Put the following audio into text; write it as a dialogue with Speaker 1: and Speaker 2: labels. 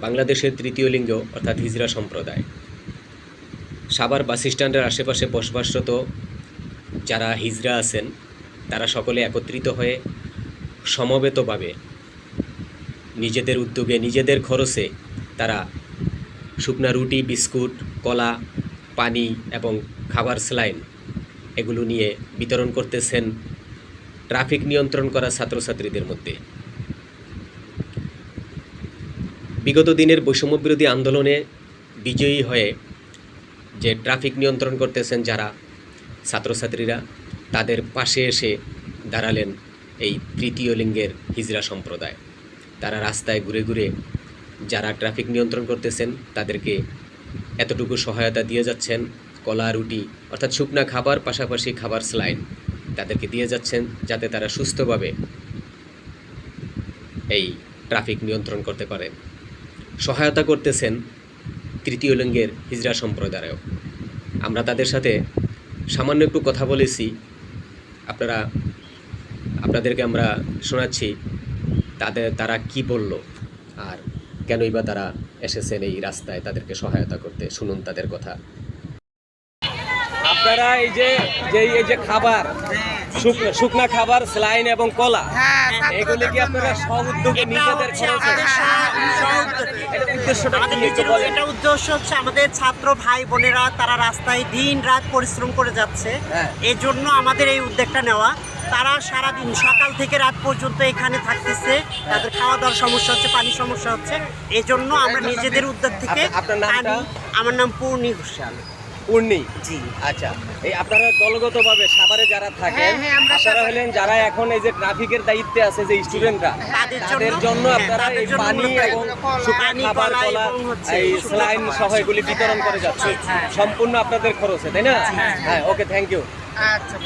Speaker 1: বাংলাদেশের তৃতীয় লিঙ্গ, অর্থাৎ হিজরা সম্প্রদায়। সাভার বাস স্ট্যান্ডের আশেপাশে বসবাসরত যারা হিজরা আছেন, তারা সকলে একত্রিত হয়ে সমবেতভাবে নিজেদের উদ্যোগে, নিজেদের খরচে তারা শুকনা রুটি, বিস্কুট, কলা, পানি এবং খাবার স্লাইন এগুলো নিয়ে বিতরণ করতেছেন। ট্রাফিক নিয়ন্ত্রণ করা ছাত্রছাত্রীদের মধ্যে। বিগত দিনের বৈষম্য বিরোধী আন্দোলনে বিজয়ী হয়ে যে ট্রাফিক নিয়ন্ত্রণ করতেছেন যারা ছাত্রছাত্রীরা, তাদের পাশে এসে দাঁড়ালেন এই তৃতীয় লিঙ্গের হিজরা সম্প্রদায়। তারা রাস্তায় ঘুরে ঘুরে যারা ট্রাফিক নিয়ন্ত্রণ করতেছেন, তাদেরকে এতটুকু সহায়তা দিয়ে যাচ্ছেন, কলা, রুটি, অর্থাৎ শুকনা খাবার, পাশাপাশি খাবার স্লাইন তাদেরকে দিয়ে যাচ্ছেন যাতে তারা সুস্থভাবে এই ট্রাফিক নিয়ন্ত্রণ করতে পারেন। সহায়তা করতেছেন তৃতীয় লিঙ্গের হিজরা সম্প্রদায়ও। আমরা তাদের সাথে সামান্য একটু কথা বলেছি। আপনারা, আপনাদেরকে আমরা শোনাচ্ছি, তাদের, তারা কি বলল আর কেনই বা তারা এসেছেন এই রাস্তায় তাদেরকে সহায়তা করতে? শুনুন তাদের কথা। আপনারা এই যে যে, এই যে খাবার শুকনা খাবার স্লাইন এবং কলা। এগুলি কি আপনারা সব উদ্যোগে নিজেদের এটা
Speaker 2: আমাদের
Speaker 1: একটু
Speaker 2: এটা উদ্দেশ্য হচ্ছে আমাদের ছাত্র ভাই বোনেরা তারা রাস্তায় দিন রাত পরিশ্রম করে যাচ্ছে।
Speaker 1: হ্যাঁ।
Speaker 2: এই জন্য আমাদের এই উদ্যোগটা নেওয়া। তারা সারাদিন সকাল থেকে রাত পর্যন্ত এখানে থাকতেছে। তাদের খাওয়া দাওয়ার সমস্যা হচ্ছে পানির সমস্যা হচ্ছে। এই জন্য আমরা নিজেদের উদ্যোগ থেকে
Speaker 1: আপ- আপনার নামটা?
Speaker 2: পানি আমার নাম পূর্ণি ঘোষাল
Speaker 1: পূর্ণি
Speaker 2: জি।
Speaker 1: আচ্ছা এই আপনারা দলগতভাবে সাভারে যারা থাকেন
Speaker 2: হ্যাঁ,
Speaker 1: আপনারা হলেন যারা এখন এই যে ট্রাফিকের দায়িত্বে আছে যে স্টুডেন্টরা
Speaker 2: তাদের জন্য- হ্যাঁ,
Speaker 1: আপনারা এই পানি এবং শুকনো খাবার
Speaker 2: কলা
Speaker 1: এই স্লাইন সহ এগুলি বিতরণ করে যাচ্ছে।
Speaker 2: হ্যাঁ।
Speaker 1: সম্পূর্ণ আপনাদের খরচে তাই না? হ্যাঁ ওকে থ্যাংক ইউ
Speaker 2: আচ্ছা